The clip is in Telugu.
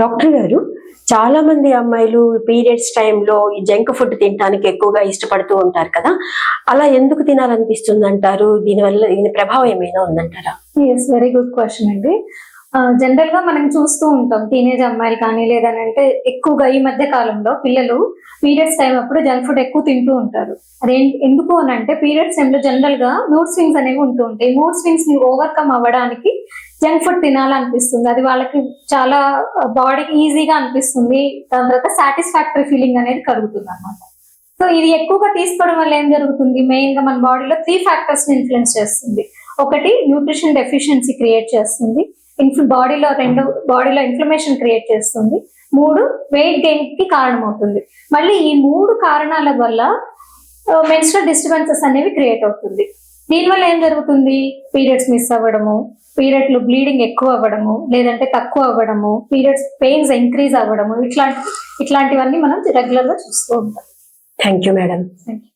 డాక్టర్ గారు చాలా మంది అమ్మాయిలు పీరియడ్స్ టైంలో ఈ జంక్ ఫుడ్ తినడానికి ఎక్కువగా ఇష్టపడుతూ ఉంటారు కదా. అలా ఎందుకు తినాలనిపిస్తుంది అంటారు దీనివల్ల దీని ప్రభావం ఏమైనా ఉందంటారా? ఎస్ వెరీ గుడ్ క్వశ్చన్ అండి. జనరల్గా మనం చూస్తూ ఉంటాం టీనేజ్ అమ్మాయిలు కానీ లేదనంటే ఎక్కువగా ఈ మధ్య కాలంలో పిల్లలు పీరియడ్స్ టైం అప్పుడు జంక్ ఫుడ్ ఎక్కువ తింటూ ఉంటారు. అదే ఎందుకు అని అంటే పీరియడ్స్ టైంలో జనరల్గా మూడ్ స్వింగ్స్ అనేవి ఉంటూ ఉంటాయి. మూడ్ స్వింగ్స్ని ఓవర్కమ్ అవ్వడానికి జంక్ ఫుడ్ తినాలనిపిస్తుంది. అది వాళ్ళకి చాలా బాడీకి ఈజీగా అనిపిస్తుంది. దాని తర్వాత సాటిస్ఫాక్టరీ ఫీలింగ్ అనేది కలుగుతుంది అనమాట సో ఇది ఎక్కువగా తీసుకోవడం వల్ల ఏం జరుగుతుంది? మెయిన్గా మన బాడీలో త్రీ ఫ్యాక్టర్స్ ఇన్ఫ్లుయెన్స్ చేస్తుంది. ఒకటి న్యూట్రిషన్ డెఫిషియన్సీ క్రియేట్ చేస్తుంది. ఇన్ఫ్ బాడీలో రెండు బాడీలో ఇన్ఫ్లమేషన్ క్రియేట్ చేస్తుంది. మూడు వెయిట్ గెయిన్కి కారణమవుతుంది. మళ్ళీ ఈ మూడు కారణాల వల్ల మెన్స్ట్రల్ డిస్టర్బెన్సెస్ అనేవి క్రియేట్ అవుతుంది. దీనివల్ల ఏం జరుగుతుంది? పీరియడ్స్ మిస్ అవ్వడము పీరియడ్లో బ్లీడింగ్ ఎక్కువ అవ్వడము లేదంటే తక్కువ అవ్వడము పీరియడ్స్ పెయిన్స్ ఇంక్రీజ్ అవ్వడము ఇట్లాంటి ఇట్లాంటివన్నీ మనం రెగ్యులర్గా చూస్తూ ఉంటాం. Thank you madam Thank you.